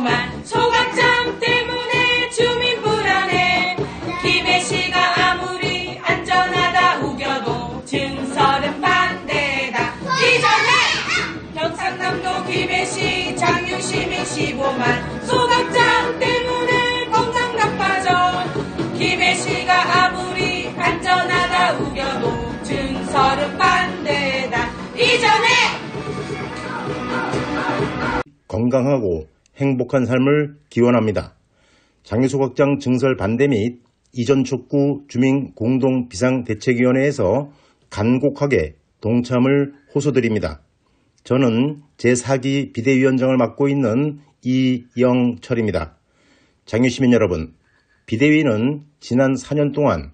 15만 소각장 때문에 주민 불안해. 김해시가 아무리 안전하다 우겨도 증설은 반대다. 이전에 경상남도 김해시 장유시민 15만 소각장 때문에 건강 나빠져. 김해시가 아무리 안전하다 우겨도 증설은 반대다. 이전에 건강하고 행복한 삶을 기원합니다. 장유소각장 증설 반대 및 이전 촉구 주민 공동 비상대책위원회에서 간곡하게 동참을 호소드립니다. 저는 제4기 비대위원장을 맡고 있는 이영철입니다. 장유시민 여러분, 비대위는 지난 4년 동안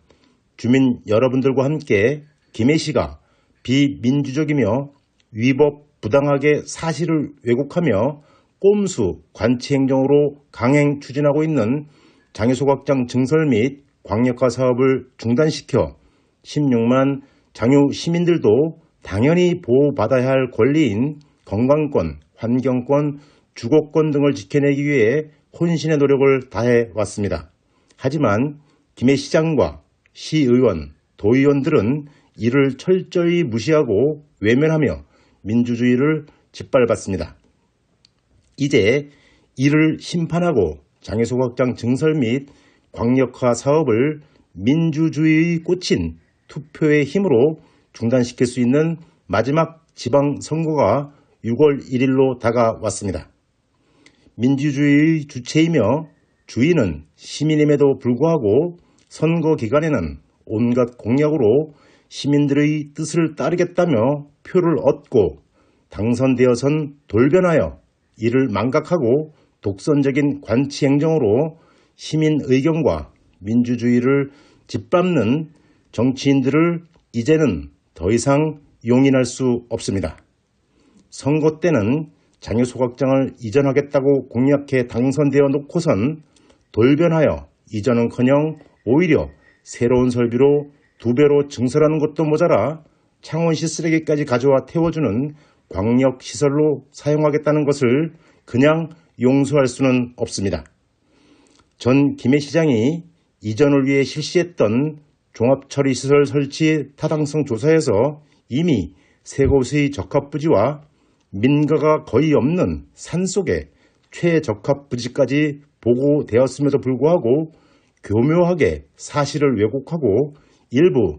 주민 여러분들과 함께 김해시가 비민주적이며 위법 부당하게 사실을 왜곡하며 꼼수 관치 행정으로 강행 추진하고 있는 장유소각장 증설 및 광역화 사업을 중단시켜 16만 장유 시민들도 당연히 보호받아야 할 권리인 건강권, 환경권, 주거권 등을 지켜내기 위해 혼신의 노력을 다해 왔습니다. 하지만 김해 시장과 시의원, 도의원들은 이를 철저히 무시하고 외면하며 민주주의를 짓밟았습니다. 이제 이를 심판하고 장애소각장 증설 및 광역화 사업을 민주주의의 꽃인 투표의 힘으로 중단시킬 수 있는 마지막 지방선거가 6월 1일로 다가왔습니다. 민주주의의 주체이며 주인은 시민임에도 불구하고 선거 기간에는 온갖 공약으로 시민들의 뜻을 따르겠다며 표를 얻고 당선되어선 돌변하여 이를 망각하고 독선적인 관치 행정으로 시민 의견과 민주주의를 짓밟는 정치인들을 이제는 더 이상 용인할 수 없습니다. 선거 때는 장유소각장을 이전하겠다고 공약해 당선되어 놓고선 돌변하여 이전은커녕 오히려 새로운 설비로 두 배로 증설하는 것도 모자라 창원시 쓰레기까지 가져와 태워주는 광역 시설로 사용하겠다는 것을 그냥 용서할 수는 없습니다. 전 김해 시장이 이전을 위해 실시했던 종합처리시설 설치 타당성 조사에서 이미 세 곳의 적합부지와 민가가 거의 없는 산 속에 최적합부지까지 보고되었음에도 불구하고 교묘하게 사실을 왜곡하고 일부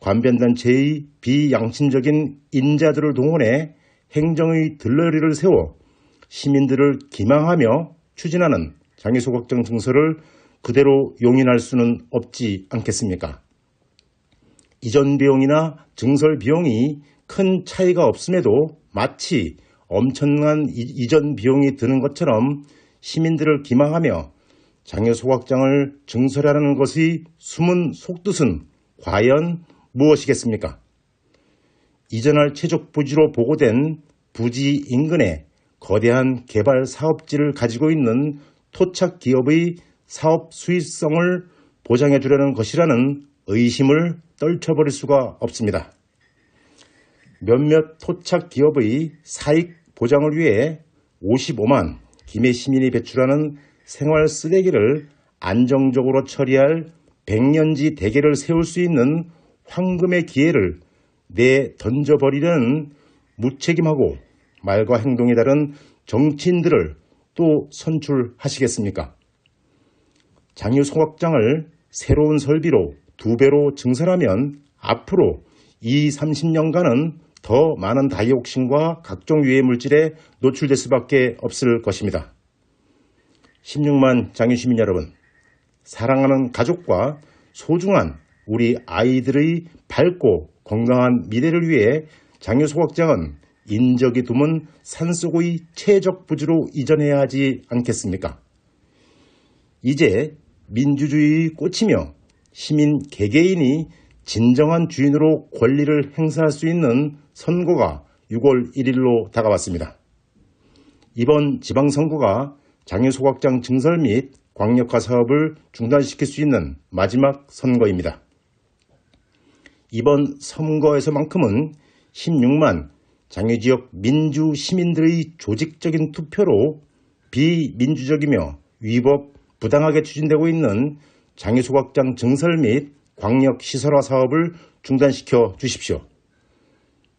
관변단체의 비양심적인 인자들을 동원해 행정의 들러리를 세워 시민들을 기망하며 추진하는 장애소각장 증서를 그대로 용인할 수는 없지 않겠습니까? 이전 비용이나 증설 비용이 큰 차이가 없음에도 마치 엄청난 이전 비용이 드는 것처럼 시민들을 기망하며 장애 소각장을 증설하는 것의 숨은 속뜻은 과연 무엇이겠습니까? 이전할 최적 부지로 보고된 부지 인근에 거대한 개발 사업지를 가지고 있는 토착 기업의 사업 수익성을 보장해 주려는 것이라는 의심을 떨쳐버릴 수가 없습니다. 몇몇 토착 기업의 사익 보장을 위해 55만 김해 시민이 배출하는 생활 쓰레기를 안정적으로 처리할 백년지 대계를 세울 수 있는 황금의 기회를 내 던져버리는 무책임하고 말과 행동이 다른 정치인들을 또 선출하시겠습니까? 장유 소각장을 새로운 설비로 두 배로 증설하면 앞으로 2, 30년간은 더 많은 다이옥신과 각종 유해 물질에 노출될 수밖에 없을 것입니다. 16만 장유 시민 여러분, 사랑하는 가족과 소중한 우리 아이들의 밝고 건강한 미래를 위해 장유 소각장은 인적이 드문 산속의 최적 부지로 이전해야 하지 않겠습니까? 이제 민주주의의 꽃이며 시민 개개인이 진정한 주인으로 권리를 행사할 수 있는 선거가 6월 1일로 다가왔습니다. 이번 지방선거가 장유소각장 증설 및 광역화 사업을 중단시킬 수 있는 마지막 선거입니다. 이번 선거에서만큼은 16만 장유지역 민주 시민들의 조직적인 투표로 비민주적이며 위법 부당하게 추진되고 있는 장유소각장 증설 및 광역 시설화 사업을 중단시켜 주십시오.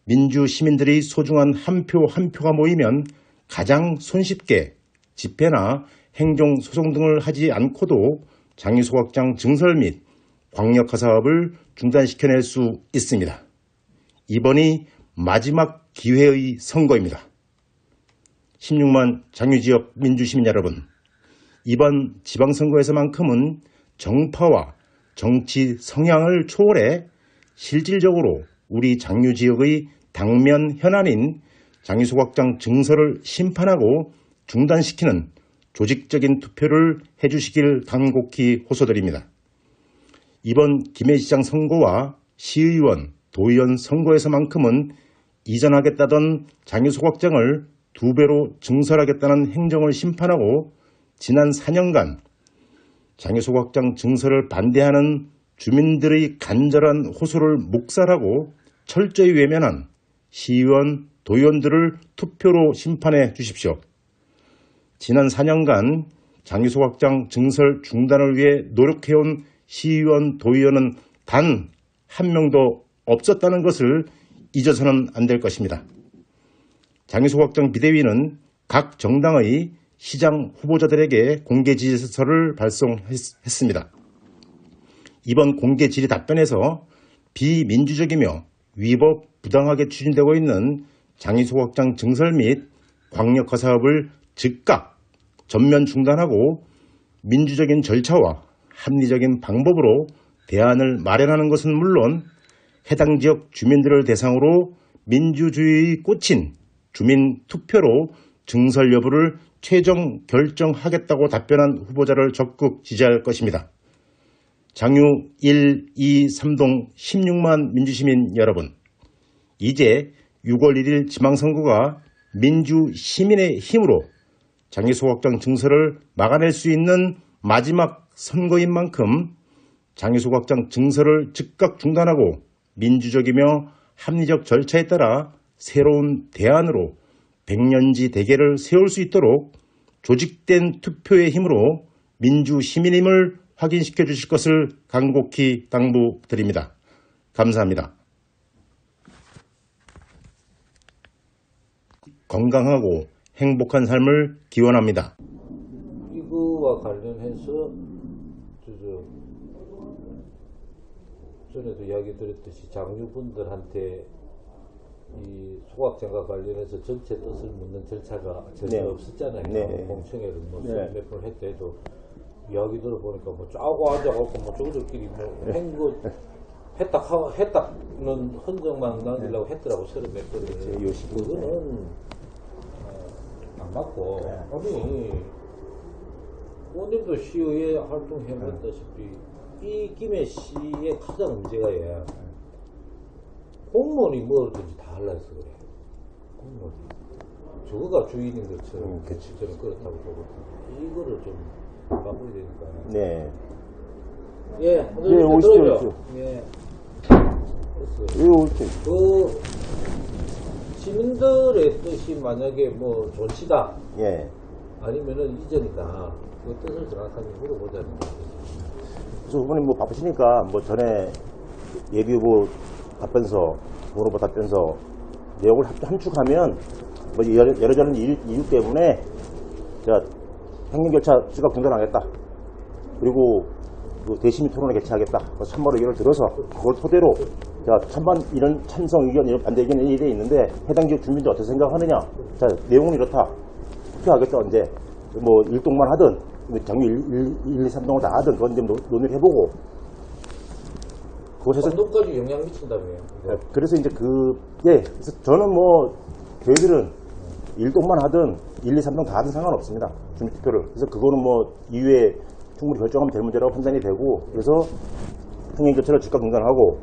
민주 시민들의 소중한 한표한 표가 모이면 가장 손쉽게 집회나 행정 소송 등을 하지 않고도 장유소각장 증설 및 광역화 사업을 중단시켜낼 수 있습니다. 이번이 마지막 기회의 선거입니다. 16만 장유지역 민주시민 여러분, 이번 지방선거에서만큼은 정파와 정치 성향을 초월해 실질적으로 우리 장유지역의 당면 현안인 장유소각장 증설을 심판하고 중단시키는 조직적인 투표를 해주시길 간곡히 호소드립니다. 이번 김해시장 선거와 시의원, 도의원 선거에서만큼은 이전하겠다던 장유소각장을 두 배로 증설하겠다는 행정을 심판하고 지난 4년간 장유소각장 증설을 반대하는 주민들의 간절한 호소를 묵살하고 철저히 외면한 시의원, 도의원들을 투표로 심판해 주십시오. 지난 4년간 장유소각장 증설 중단을 위해 노력해온 시의원, 도의원은 단 한 명도 없었다는 것을 잊어서는 안 될 것입니다. 장유소각장 비대위는 각 정당의 시장 후보자들에게 공개 지지서를 발송했습니다. 이번 공개 질의 답변에서 비민주적이며 위법 부당하게 추진되고 있는 장유소각장 증설 및 광역화 사업을 즉각 전면 중단하고 민주적인 절차와 합리적인 방법으로 대안을 마련하는 것은 물론 해당 지역 주민들을 대상으로 민주주의의 꽃인 주민 투표로 증설 여부를 최종 결정하겠다고 답변한 후보자를 적극 지지할 것입니다. 장유 1, 2, 3동 16만 민주시민 여러분, 이제 6월 1일 지방선거가 민주 시민의 힘으로 장유소각장 증설을 막아낼 수 있는 마지막 선거인 만큼 장유소각장 증설을 즉각 중단하고 민주적이며 합리적 절차에 따라 새로운 대안으로 백년지 대계를 세울 수 있도록 조직된 투표의 힘으로 민주 시민임을 확인시켜 주실 것을 간곡히 당부드립니다. 감사합니다. 건강하고 행복한 삶을 기원합니다. 이거와 관련해서 저, 저 전에도 이야기 드렸듯이 장유분들한테 이 소각장과 관련해서 전체 뜻을 묻는 절차가 전혀 네. 없었잖아요. 네. 공청회를 뭐 네. 몇번 했다 해도 이야기 들어보니까 뭐 짜고 앉아갖고 뭐 저들끼리 네. 뭐 행거 했다 하 했다는 흔적만 남기려고 했더라고 서른 몇 번을. 네. 요시- 그거는 어, 안 맞고 네. 아니 의원님도 시의회 활동해봤다시피 이 김해 시의 가장 문제가 얘 공무원이 뭐든지 다 할라 해서 그래 공무원이 저거가 주인인 것처럼 음, 그치. 저는 그렇다고 보거든요 이거를 좀 바꿔야 되니까 네. 예, 네, 오십시오, 오십시오. 예. 왜 옳지? 그 시민들의 뜻이 만약에 뭐 존치다 예. 아니면은 이전이다 그 뜻을 정확하게 물어보자는 거죠. 그래서 후보님 뭐 바쁘시니까 뭐 전에 예비 후보 답변서, 후보 답변서 내용을 함- 함축하면 뭐 여러, 여러저런 이유, 때문에 자 행정 절차 즉각 중단하겠다. 그리고 그 대시민 토론을 개최하겠다. 그 참모 의견을 들어서 그걸 토대로 자 찬반 이런 찬성 의견, 이런 반대 의견 일이 있는데 해당 지역 주민들 어떻게 생각하느냐. 자 내용은 이렇다. 투표하겠다 언제 뭐 일동만 하든 뭐 장유 1, 1, 2, 3동을 다 하든 그건 좀 논- 논의를 해보고 그곳에서 감독까지 영향 미친다며요. 네, 그래서 이제 그, 예, 그래서 저는 뭐, 저희들은 일동만 하든 1, 2, 3동 다 하든 상관없습니다. 주민투표를. 그래서 그거는 뭐, 이후에 충분히 결정하면 될 문제라고 판단이 되고, 그래서 통행조차를 즉각 중단하고,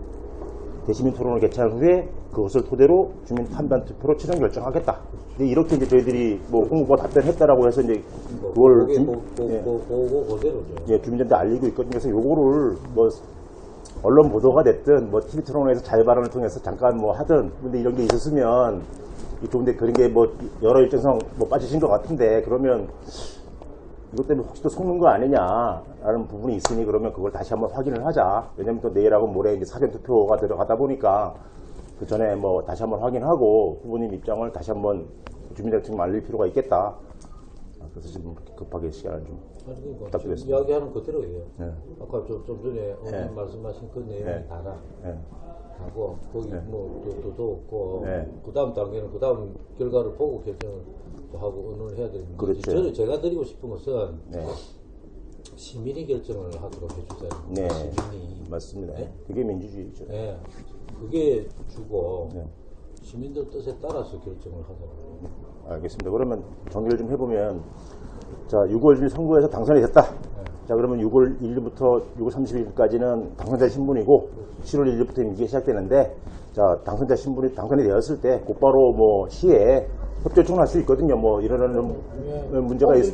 대시민 토론을 개최한 후에 그것을 토대로 주민 판단 투표로 최종 결정하겠다. 근데 이렇게 이제 저희들이 뭐 홍보가 답변했다라고 해서 이제 뭐, 그걸 주- 고, 고, 예. 고, 고, 고, 그대로죠. 예, 주민들한테 알리고 있거든요. 그래서 요거를 뭐 언론 보도가 됐든 뭐 TV 토론에서 자유발언을 통해서 잠깐 뭐 하든 근데 이런 게 있었으면 좋은데 그런 게 뭐 여러 일정상 뭐 빠지신 것 같은데 그러면 이것 때문에 혹시 또 속는 거 아니냐라는 부분이 있으니 그러면 그걸 다시 한번 확인을 하자. 왜냐면 또 내일하고 모레 이제 사전 투표가 들어가다 보니까 그 전에 뭐 다시 한번 확인하고 후보님 입장을 다시 한번 주민대책금 알릴 필요가 있겠다. 아, 그래서 지금 급하게 시간을 좀. 아니, 지금 부탁드리겠습니다. 이야기하는 그대로예요. 네. 아까 좀, 좀 전에 어머님 네. 말씀하신 그 내용이 네. 다라. 예. 하고 거기 네. 뭐또도 없고 네. 그 다음 단계는 그 다음 결과를 보고 결정을 또 하고 의논을 해야 되는 그렇죠. 거지. 저는 제가 드리고 싶은 것은 네. 시민이 결정을 하도록 해주세요. 네. 시민이. 맞습니다. 네? 그게 민주주의죠. 네. 그게 주고 네. 시민들 뜻에 따라서 결정을 하더라고요. 알겠습니다. 그러면 정리를 좀 해보면 자 6월 1일 선거에서 당선이 됐다. 자 그러면 6월 1일부터 6월 30일까지는 당선자 신분이고 7월 1일부터 이게 시작되는데 자 당선자 신분이 당선이 되었을 때 곧바로 뭐 시에 협조 요청할 수 있거든요. 뭐 이런 문제가 있,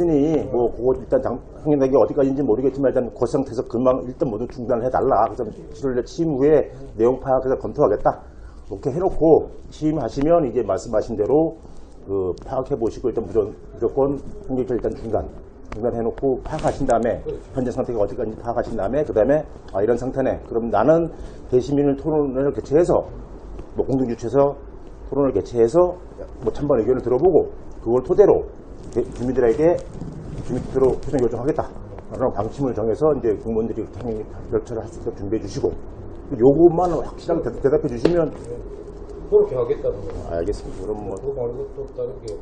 으니 뭐 그거 일단 당, 확인하기 어디까지인지 모르겠지만 일단 그 상태에서 금방 일단 모두 중단을 해달라. 그래서 7월 취임 후에 내용 파악해서 검토하겠다. 이렇게 해놓고 취임하시면 이제 말씀하신 대로 그 파악해 보시고 일단 무조건, 무조건 통계절 일단 중단 중단해놓고 파악하신 다음에 현재 상태가 어디까지 파악하신 다음에 그 다음에 아 이런 상태네 그럼 나는 대시민을 토론을 개최해서 뭐 공동주최에서 토론을 개최해서 뭐 찬반 의견을 들어보고 그걸 토대로 대- 주민들에게 주민투표로 표정 요청하겠다 라는 방침을 정해서 이제 공무원들이 당연히 결철을 할수 있도록 준비해 주시고 요것만 확실하게 대- 대답해 주시면 그렇게 하겠다는 거예요. 알겠습니다 그럼 뭐 그거 말고 또 다른 게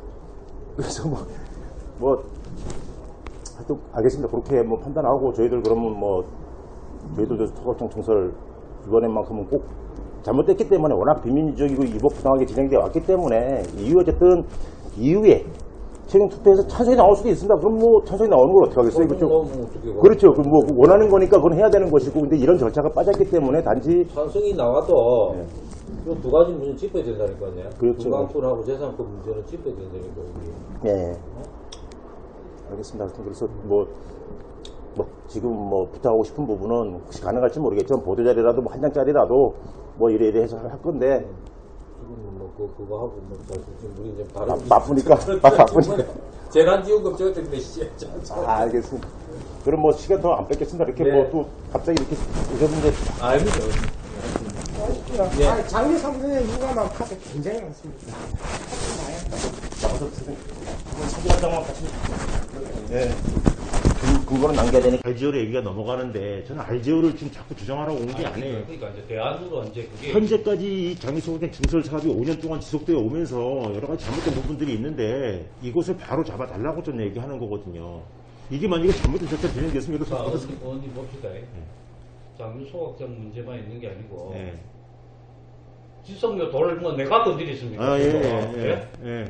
그래서 뭐, 뭐, 하여튼 알겠습니다. 그렇게 뭐 판단하고 저희들 그러면 뭐, 저희들도 서울청 총설 이번엔만큼은 꼭 잘못됐기 때문에 워낙 비민주적이고 이복부당하게 진행되어 왔기 때문에 이후 어쨌든 이후에 최종 투표에서 찬성이 나올 수도 있습니다. 그럼 뭐 찬성이 나오는 걸 어떻게 하겠어요? 그렇죠? 가- 그렇죠. 그뭐 원하는 거니까 그건 해야 되는 것이고 근데 이런 절차가 빠졌기 때문에 단지 찬성이 나와도 네. 이두 가지 문제 짚어야 된다니까요. 그렇죠. 건강권하고 재산권 문제는 짚어야 된다니까 이게. 예. 알겠습니다. 하여튼 그래서 뭐, 뭐, 지금 뭐 부탁하고 싶은 부분은 혹시 가능할지 모르겠지만 보도자료라도 뭐 한 장짜리라도 뭐 이래 이래 해서 할 건데 지금 뭐 그, 그거 하고 뭐 사실 지금 우리 이제 다른 바, 바쁘니까 바, 바쁘니까 재난지원금 저것 때문에 씨. 아, 알겠습니다. 그럼 뭐 시간 더 안 뺏겠습니다. 이렇게 네. 뭐 또 갑자기 이렇게 오셨는데 아닙니다. 예. 아니, 장례 누가 막 파서 굉장히 많습니다. 나와서 사진 사진 한 장만 같이 네. 그, 그거는 남겨야 되니까 알지오로 얘기가 넘어가는데 저는 알지오를 지금 자꾸 주장하라고 온 게 아니 에요. 그러니까 이제 대안으로 이제 그게 현재까지 이 장애소득 증설 사업이 5년 동안 지속되어 오면서 여러 가지 잘못된 부분들이 있는데 이것을 바로 잡아달라고 좀 얘기하는 거거든요. 이게 만약에 잘못된 절차 진행됐으면 자, 이것을 어디, 어디 봅시다. 장류 소각장 문제만 있는 게 아니고 네. 지성료 돌뭐 내가 건드렸습니까? 아, 예, 그거? 예, 예, 예.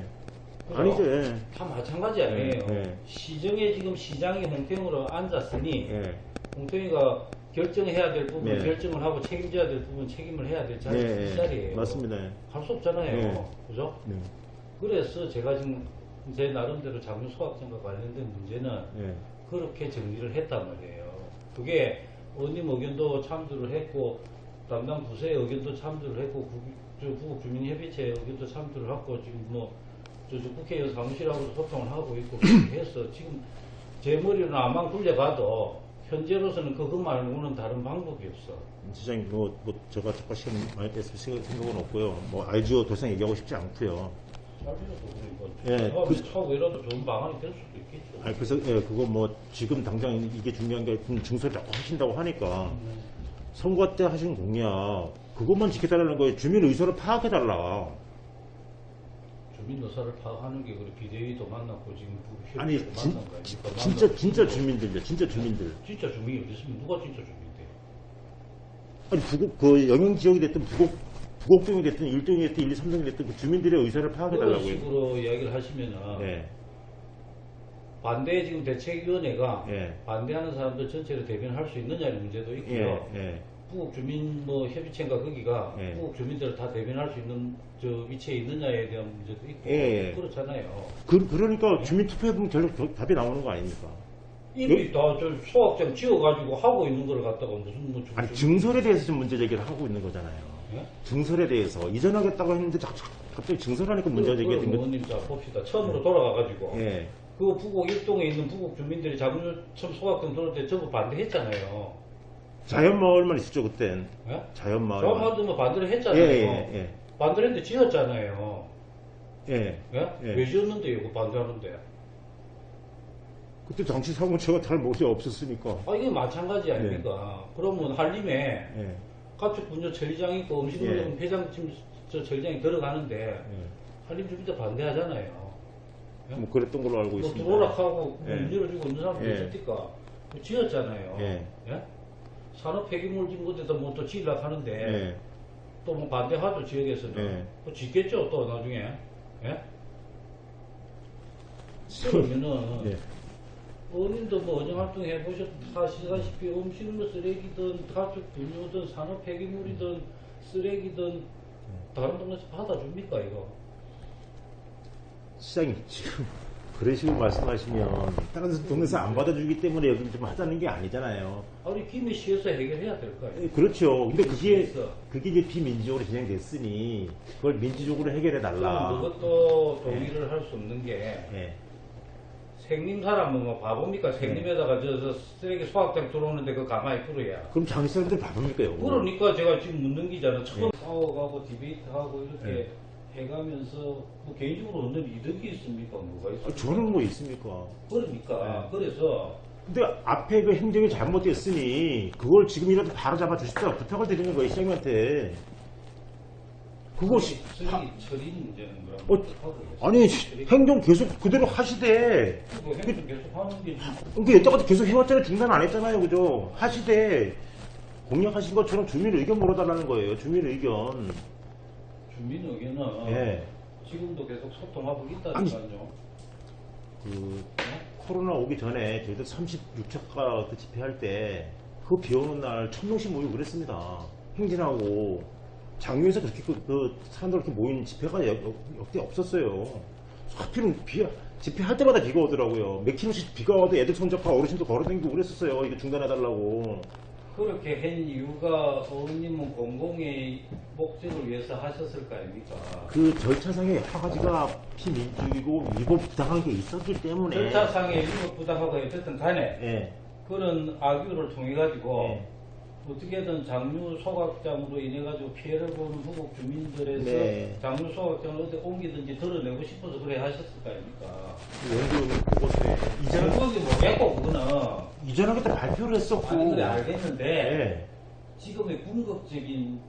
아니죠, 예. 다 마찬가지 아니에요. 네, 네. 시정에 지금 시장이 홍태영으로 앉았으니 예. 홍태영이가 결정해야 될 부분 네. 결정을 하고 책임져야 될 부분 책임을 해야 될 자리 예, 이 예. 자리예요. 맞습니다. 예. 할수 없잖아요. 네. 그죠? 네. 그래서 제가 지금 제 나름대로 장류 소각장과 관련된 문제는 예. 그렇게 정리를 했단 말이에요. 그게 의원님 의견도 참조를 했고 담당 부서의 의견도 참조를 했고 국, 저 부국 주민협의체 의견도 참조를 하고 지금 뭐 저, 저 국회의원 사무실하고 소통을 하고 있고 그렇게 해서 지금 제 머리는 아마 굴려가도 현재로서는 그거 말고는 다른 방법이 없어. 시장님, 뭐, 뭐, 제가 자꾸 시간 많이 뺐을 생각- 생각은 없고요. 뭐, 알지오 더 이상 얘기하고 싶지 않고요. 예, 그리고 그- 차후에라도 좋은 방안이 될 수도 있겠죠. 아니, 그래서, 예, 그거 뭐, 지금 당장 이게 중요한 게 증설 자꾸 하신다고 하니까, 선거 때 하신 공약, 그것만 지켜달라는 거예요. 주민 의사를 파악해달라. 주민 의사를 파악하는 게 그래 비대위도 만났고 지금 그 아니, 협의체도 진, 만난. 진- 그러니까 진짜, 진짜 주민들요. 진짜 주민들. 진짜 주민이 어디 있으면 누가 진짜 주민인데? 아니, 부곡, 그, 영영 지역이 됐든, 부곡, 부곡동이 됐든, 일동이 됐든, 1, 2, 3동이 됐든, 그 주민들의 의사를 그런 파악해달라고요. 식으로 이야기를 하시면은 예, 반대 지금 대책위원회가 예, 반대하는 사람들 전체를 대변할 수 있느냐는 문제도 있고요. 예, 예. 부국 주민 뭐 협의체인가 거기가 예. 부국 주민들을 다 대변할 수 있는 저 위치에 있느냐에 대한 문제도 있고 예, 예. 그렇잖아요. 그, 그러니까 주민 투표해 보면 결국 겨- 답이 나오는 거 아닙니까? 이미 다저 소확장 지어가지고 하고 있는 걸 갖다가 무슨 뭐 아니, 주- 증설에 대해서 좀 문제 제기를 하고 있는 거잖아요. 예? 증설에 대해서 이전하겠다고 했는데 자- 자- 갑자기 증설하니까 문제가 그럼 제기된 거. 의원님 자 봅시다. 처음으로 돌아가가지고 예. 그 부곡 일동에 있는 부곡 주민들이 자금률 처음 소각등 들어올 때 전부 반대했잖아요. 자연마을만 있었죠 그땐. 예? 자연마을. 저마도 뭐 반대를 예, 했잖아요. 예, 예. 반대를 했는데 지었잖아요. 예. 예? 예. 왜 지었는데 이거 반대하는데? 그때 정치 사무처가 잘 못이 없었으니까. 아 이게 마찬가지 아닙니까? 그러면 한림에 예. 가축 분뇨 처리장 있고 음식물 예. 폐장침 저 처리장이 들어가는데 예. 한림 주민들 반대하잖아요. 뭐 그랬던 걸로 알고 뭐 있습니다. 들어오락하고 예. 문 열어주고 있는 사람도 예. 있으니까 뭐 지었잖아요. 예. 예? 산업 폐기물 진 곳에서 뭐또 지으려고 하는데 예. 또뭐 반대하죠 지역에서는 예. 또 짓겠죠 또 나중에 예? 그러면은 예. 어린도 뭐 어정활동 해보셨다시다시피 음식물 쓰레기든 가축 분유든 산업 폐기물이든 쓰레기든 다른 동네에서 받아줍니까 이거? 시장이 지금 그런 식으로 말씀하시면 다른 동네에서 안 받아주기 때문에 여기 좀 하자는 게 아니잖아요. 아, 우리 김해시에서 해결해야 될거 아니에요? 예, 그렇죠. 근데 그게 있어. 그게 이제 비민주적으로 진행됐으니 그걸 민주적으로 해결해 달라. 그럼 그것도 동의를 할 수 없는 게 예. 생림 사람은 뭐 바보입니까? 생림에다가 저, 저 쓰레기 소각장 들어오는데 그 가만히 뚫어야. 그럼 장시 사람들 바쁩니까 요 그러니까 제가 지금 묻는 기자는 처음 싸워가고 디베이트하고 이렇게 네. 해가면서 뭐 개인적으로 얻는 이득이 있습니까? 뭐가 있어요? 아, 저는 뭐 있습니까? 그러니까 네. 그래서 근데 앞에 그 행정이 잘못됐으니 그걸 지금이라도 바로 잡아 주십사 부탁을 드리는 거예요 시장님한테. 그것이 쓰레기 처리 문제는 그럼 어, 하고. 아니 행정 계속 그대로 하시되 그거 행정 계속 하는 게 좀- 그러니까 여태까지 계속 해왔잖아요 중단 안 했잖아요 그죠 하시되 공약하신 것처럼 주민 의견 물어달라는 거예요 주민 의견 주민 의견은 예. 지금도 계속 소통하고 있다니까요. 그 코로나 오기 전에 저희들 36척가 그 집회할 때 그 비 오는 날 천명씩 모이고 그랬습니다. 행진하고. 장유에서 그렇게 그, 그 사람들 이렇게 모인 집회가 역, 역- 역대 없었어요. 하필은 비 집회할 때마다 비가 오더라고요. 몇 킬로씩 비가 와도 애들 손잡고 어르신도 걸어다니고 그랬었어요. 이거 중단해달라고 그렇게 한 이유가 어머님은 공공의 목적을 위해서 하셨을 거 아닙니까? 그 절차상에 여러 가지가 피민주이고 위법 부당한 게 있었기 때문에 절차상의 위법 부당하고 어쨌든 간에 예. 그런 악유를 통해 가지고 예. 어떻게든 장류 소각장으로 인해 가지고 피해를 보는 후국 주민들에서 네. 장류 소각장을 어디 옮기든지 드러내고 싶어서 그래 하셨을 거 아닙니까? 원주민 그것에 이전 그거기 뭐겠고 그거는 이전하겠다 발표를 했었고 아니 그래 알겠는데 예. 지금의 궁극적인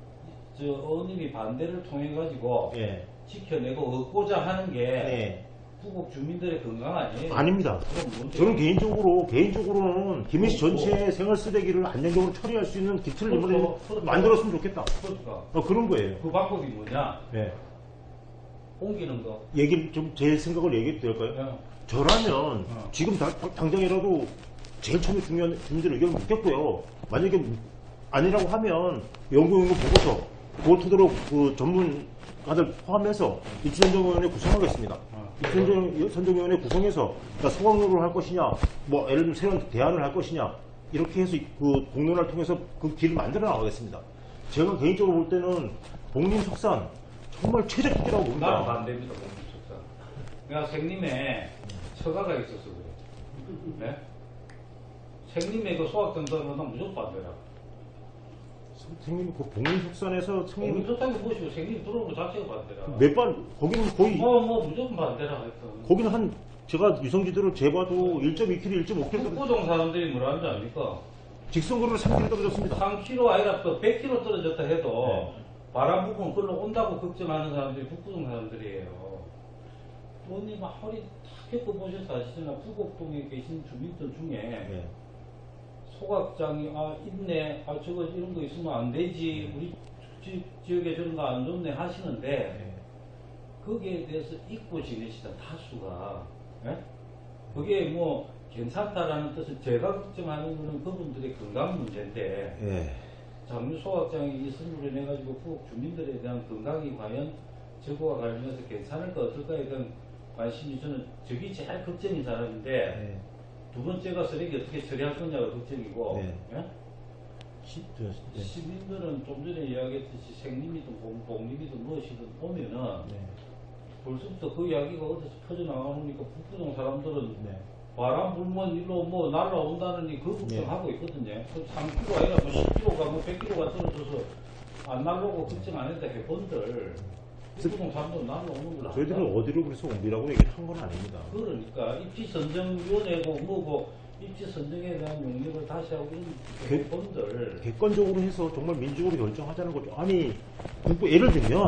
저 어님이 반대를 통해 가지고 예. 지켜내고 얻고자 하는 게 예. 후국 주민들의 건강 아니에요? 아닙니다. 뭔데? 저는 개인적으로 개인적으로는 김해시 그렇고. 전체 생활 쓰레기를 안정적으로 처리할 수 있는 기틀을 이번에 그렇죠. 그렇죠. 만들었으면 좋겠다. 그러니까 어, 그런 거예요. 그 방법이 뭐냐? 예. 옮기는 거. 얘기를 좀 제 생각을 얘기해도 될까요? 그냥 저라면 어. 지금 당, 당장이라도 제일 처음에 중요한 주민들 의견을 묻겠고요. 만약에 아니라고 하면 연구연구 보고서 그걸 토대로 그 전문가들 포함해서 입주선정위원회 구성하겠습니다. 어. 입주선정위원회 구성해서 그러니까 소각로를 할 것이냐, 뭐 예를 들면 새로운 대안을 할 것이냐 이렇게 해서 그 공론화를 통해서 그 길을 만들어 나가겠습니다. 제가 개인적으로 볼 때는 복림석산 정말 최적기라고 나는 봅니다. 반대입니다, 공식석사. 내가 생님에 처가가 있어서 그래. 네? 생님에 그난 무조건 반대라. 선생님 그 복림석산에서 선생님 공식석상에 보시고 생님 들어오는 거 자체가 반대라. 몇번 거기는 거의 뭐, 뭐, 무조건 반대라 하여튼. 거기는 한 제가 유성지대로 재봐도 1.2km, 1.5km 북부동 사람들이 뭐라 하는지 압니까? 직선거리로 3km 떨어졌습니다. 3km 아니라 또 100km 떨어졌다 해도 네. 바람 부분 끌러 온다고 걱정하는 사람들이 북부동 사람들이에요. 막 허리 탁 펴고 보셔서 아시잖아. 부곡동에 계신 주민들 중에 네. 소각장이 아 있네, 아 저거 이런 거 있으면 안 되지. 우리 지, 지역에 저런 거 안 좋네 하시는데 네. 거기에 대해서 잊고 지내시던 다수가 예? 그게 뭐 괜찮다라는 뜻은 제가 걱정하는 거는 그분들의 건강 문제인데 예. 장류 소각장이 있음으로 인해 가지고 부엌 주민들에 대한 건강이 과연 저거와 관련해서 괜찮을까 어떨까에 대한 관심이 저는 저게 제일 걱정인 사람인데 네. 두 번째가 쓰레기 어떻게 처리할 거냐가 걱정이고 네. 예? 시, 저, 네. 시민들은 좀 전에 이야기했듯이 생림이든 공- 공림이든 무엇이든 보면은 네. 벌써부터 그 이야기가 어디서 퍼져나가니까 북부동 사람들은 네. 바람 불면 일로 뭐 날라온다느니 그 네. 걱정하고 있거든요. 그 3kg 아니라 뭐 10kg가 뭐 100kg가 떨어져서 안 날라오고 걱정 안 했다 해본들 걸 저희들은. 어디로 그래서 옮기라고 얘기를 한 건 아닙니다. 그러니까 입지 선정위원회고 뭐고 입지 선정에 대한 용역을 다시 하고 이런 그- 본들 객관적으로 해서 정말 민주적으로 결정하자는 거죠. 아니, 국부, 예를 들면,